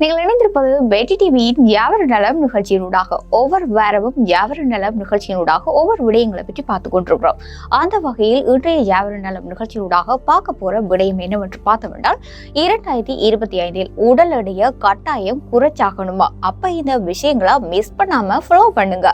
நீங்கள் இணைந்திருப்பது பேட்டி டிவியின் யாவர் நலம் நிகழ்ச்சியினூடாக. ஒவ்வொரு வாரமும் யாவர் நலம் நிகழ்ச்சியினூடாக ஒவ்வொரு விடயங்களை பற்றி பார்த்து கொண்டிருக்கிறோம். அந்த வகையில் இன்றைய யாவர் நலம் நிகழ்ச்சியினூடாக பார்க்க போற விடயம் என்னவென்று பார்த்தோம்னால் இரண்டாயிரத்தி இருபத்தி ஐந்தில் உடல் எடையை கட்டாயம் குறைச்சாகணுமா? அப்ப இந்த விஷயங்களை மிஸ் பண்ணாம ஃபாலோ பண்ணுங்க.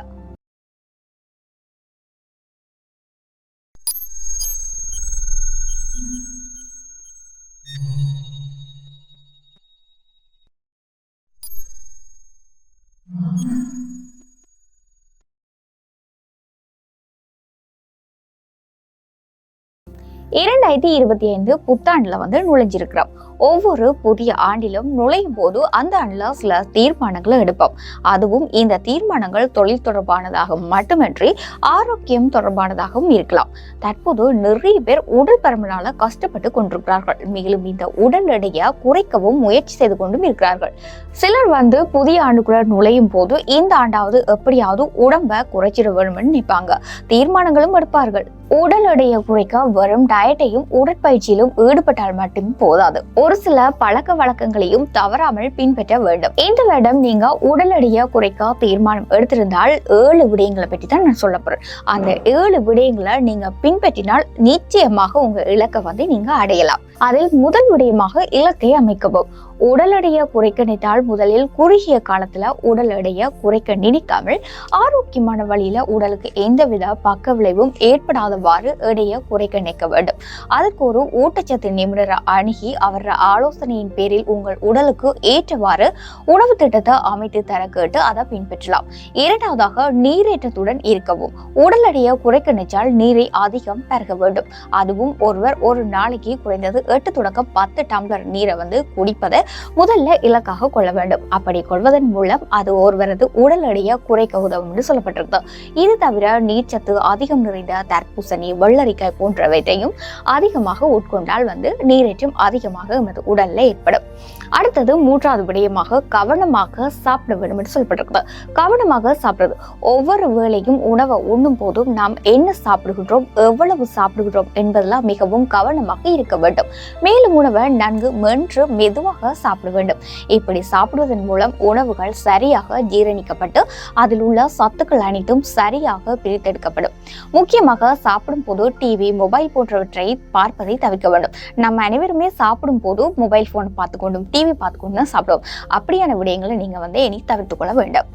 இரண்டாயிரத்தி இருபத்தி ஐந்து புத்தாண்டுல வந்து நுழைஞ்சிருக்கிறோம் ஒவ்வொரு புதிய ஆண்டிலும் நுழையும் போது அந்த ஆண்டில் சில தீர்மானங்களை எடுப்போம். அதுவும் இந்த தீர்மானங்கள் தொழில் தொடர்பானதாக மட்டுமின்றி ஆரோக்கியம் தொடர்பானதாகவும் இருக்கலாம். தற்போது நிறைய பேர் உடல் பருமனால கஷ்டப்பட்டு கொண்டிருக்கிறார்கள். மேலும் இந்த உடல் எடையை குறைக்கவும் முயற்சி செய்து கொண்டும் இருக்கிறார்கள். சிலர் வந்து புதிய ஆண்டுக்குள்ள நுழையும் போது இந்த ஆண்டாவது எப்படியாவது உடம்பை குறைச்சிட வேணும்னு நினைப்பாங்க. தீர்மானங்களும் எடுப்பார்கள். உடல் எடையை குறைக்க வரும் டயட்டையும் உடற்பயிற்சியிலும் ஈடுபட்டால் மட்டும் போதாது. ஒரு சில பழக்க வழக்கங்களையும் தவறாமல் பின்பற்ற வேண்டும். இந்த வருடம் நீங்க உடல் எடையை குறைக்க தீர்மானம் எடுத்திருந்தால் ஏழு விடயங்களை பற்றி தான் நான் சொல்ல போறேன். அந்த ஏழு விடயங்களை நீங்க பின்பற்றினால் நிச்சயமாக உங்க இலக்கை வந்து நீங்க அடையலாம். அதில் முதல் விடயமாக இலக்கை அமைக்கவும். உடல் எடையை குறைக்க நினைத்தால் முதலில் குறுகிய காலத்துல உடல் எடையை குறைக்க நினைக்காமல் ஆரோக்கியமான வழியில உடலுக்கு எந்தவித பக்க விளைவும் ஏற்படாதவாறு எடையை குறைக்க நினைக்க வேண்டும். அதற்கு ஒரு ஊட்டச்சத்து நிபுணரை அணுகி அவர் ஆலோசனையின் பேரில் உங்கள் உடலுக்கு ஏற்றவாறு உணவு திட்டத்தை அமைத்து தர கேட்டு அதை பின்பற்றலாம். இரண்டாவதாக நீரேற்றத்துடன் இருக்கவும். உடல் எடையை குறைக்க நினைச்சால் நீரை அதிகம் பருக வேண்டும். அதுவும் ஒருவர் ஒரு நாளைக்கு குறைந்தது எட்டு தொடக்கம் பத்து டம்ளர் நீரை வந்து குடிப்பதை முதல்ல இலக்காக கொள்ள வேண்டும். அப்படி கொள்வதன் மூலம் அது ஒருவரது உடல் எடையை குறைக்க உதவும் என்று சொல்லப்பட்டிருக்கு. இது தவிர நீர்ச்சத்து அதிகம் நிறைந்த தர்பூசணி வெள்ளரிக்காய் போன்றவற்றையும் அதிகமாக உட்கொண்டால் வந்து நீரேற்றம் அதிகமாக நமது உடல்ல ஏற்படும். அடுத்தது மூன்றாவது விடயமாக கவனமாக சாப்பிட வேண்டும் என்று சொல்லப்பட்டிருக்கு கவனமாக சாப்பிடுறது. ஒவ்வொரு வேளையும் உணவை உண்ணும் போதும் நாம் என்ன சாப்பிடுகின்றோம் எவ்வளவு சாப்பிடுகின்றோம் என்பதெல்லாம் மிகவும் கவனமாக இருக்க வேண்டும். மேலும் உணவை நன்கு மென்று மெதுவாக சாப்பிட வேண்டும். இப்படி சாப்பிடுவதன் மூலம் உணவுகள் சரியாக ஜீரணிக்கப்பட்டு அதில் உள்ள சத்துக்கள் அனைத்தும் சரியாக பிரித்தெடுக்கப்படும். முக்கியமாக சாப்பிடும் போது டிவி மொபைல் போன்றவற்றை பார்ப்பதை தவிர்க்க வேண்டும். நம்ம அனைவருமே சாப்பிடும் போது போதும் மொபைல் ஃபோன் பார்த்துக்கொண்டும் டிவி பார்த்துக்கொண்டு தான் சாப்பிடுவோம் அப்படியான விடயங்களை நீங்கள் வந்து இனி தவிர்த்து கொள்ள வேண்டும்.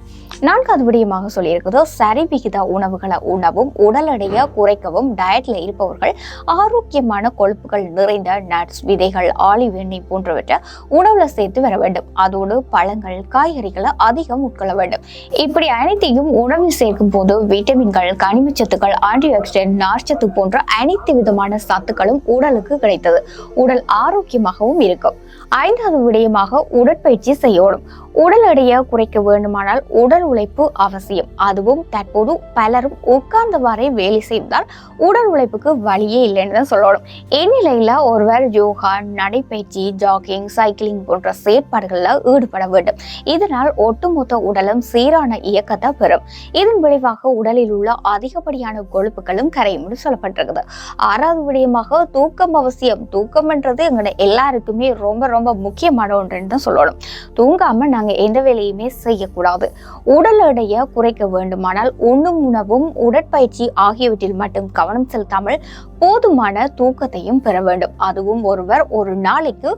நான்காவது விடயமாக சொல்லியிருக்கிறது சரி விகித உணவுகளை உணவும் உடல் எடையை குறைக்கவும் டயட்ல இருப்பவர்கள் ஆரோக்கியமான கொழுப்புகள் நிறைந்த நட்ஸ் விதைகள் ஆலிவ் எண்ணெய் போன்றவற்றை உணவுல சேர்த்து வர வேண்டும். அதோடு பழங்கள் காய்கறிகளை அதிகம் உட்கொள்ள வேண்டும். இப்படி அனைத்தையும் உணவில் சேர்க்கும் போது விட்டமின்கள் கனிமச்சத்துக்கள் ஆன்டிஆக்சிடென்ட் நார்ச்சத்து போன்ற அனைத்து விதமான சத்துக்களும் உடலுக்கு கிடைத்தது. உடல் ஆரோக்கியமாகவும் இருக்கும். ஐந்தாவது விடயமாக உடற்பயிற்சி செய்யணும். உடல் எடையை குறைக்க வேண்டுமானால் உடல் உழைப்பு அவசியம். அதுவும் தற்போது பலரும் உட்கார்ந்தவாறே வேலை செய்வதால் உடல் உழைப்புக்கு வழியே இல்லைன்னு தான் சொல்லணும். இந்நிலையில ஒருவர் யோகா நடைப்பயிற்சி ஜாகிங் சைக்கிளிங் போன்ற செயற்பாடுகளில் ஈடுபட வேண்டும். இதனால் ஒட்டுமொத்த உடலும் சீரான இயக்கத்தை பெறும். இதன் விளைவாக உடலில் உள்ள அதிகப்படியான கொழுப்புகளும் கரையும் சொல்லப்பட்டிருக்குது. ஆறாவது விடயமாக தூக்கம் அவசியம். தூக்கம்ன்றது எங்களோட எல்லாருக்குமே ரொம்ப ரொம்ப முக்கியமான ஒன்றுன்னு தான் சொல்லணும். தூங்காம நாங்கள் எந்த வேலையுமே செய்யக்கூடாது. உடல் எடையை குறைக்க வேண்டுமானால் உண்ணும் உணவும் உடற்பயிற்சி ஆகியவற்றில் மட்டும் கவனம் செலுத்தாமல் போதுமான தூக்கத்தையும் பெற வேண்டும். அதுவும் ஒருவர் ஒரு நாளைக்கு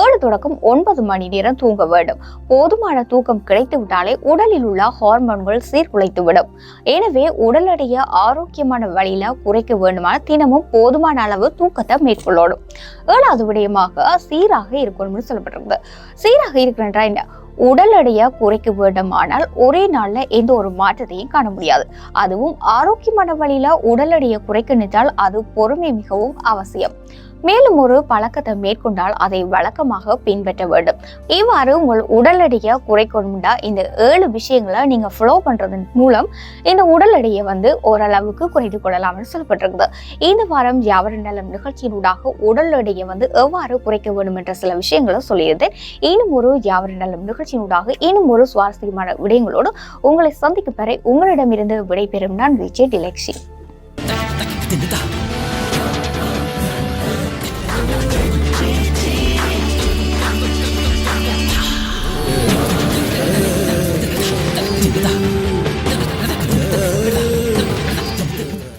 ஏழு தொடக்கம் ஒன்பது மணி நேரம் தூங்க வேண்டும். போதுமான தூக்கம் கிடைத்து விட்டாலே உடலில் உள்ள ஹார்மோன்கள் சீர்குலைத்து விடும் எனவே உடல் எடையை ஆரோக்கியமான வழியில குறைக்க வேண்டுமானால் தினமும் போதுமான அளவு தூக்கத்தை மேற்கொள்ளணும். ஏழாவது விடயமாக சீராக இருக்கணும்னு சொல்லப்பட்டிருக்குது. சீராக இருக்கிறன்றா என்ன? உடல் எடையை குறைக்க வேண்டுமானால் ஒரே நாளில் எந்த ஒரு மாற்றத்தையும் காண முடியாது. அதுவும் ஆரோக்கியமான வழியில் உடல் எடையை குறைக்க நினைத்தால் அது பொறுமை மிகவும் அவசியம். மேலும் ஒரு பழக்கத்தை மேற்கொண்டால் அதை வழக்கமாக பின்பற்ற வேண்டும். இவ்வாறு உங்கள் உடல் எடையை குறைக்கொண்டா இந்த ஏழு விஷயங்களை நீங்க ஃபாலோ பண்றதன் மூலம் இந்த உடல் எடையை வந்து ஓரளவுக்கு குறைத்து கொள்ளலாம்னு சொல்லப்பட்டிருக்குது. இந்த வாரம் யாவர் நலம் நிகழ்ச்சியினூடாக உடல் எடையை வந்து எவ்வாறு குறைக்க வேண்டும் என்ற சில விஷயங்களை சொல்லியிருந்தேன். இன்னும் ஒரு யாவர் நலம் நிகழ்ச்சியினூடாக இன்னும் ஒரு சுவாரஸ்யமான விடயங்களோடு உங்களை சந்திக்கும் வரை உங்களிடமிருந்து விடைபெறும் நான் விஜய் டிலக்ஷி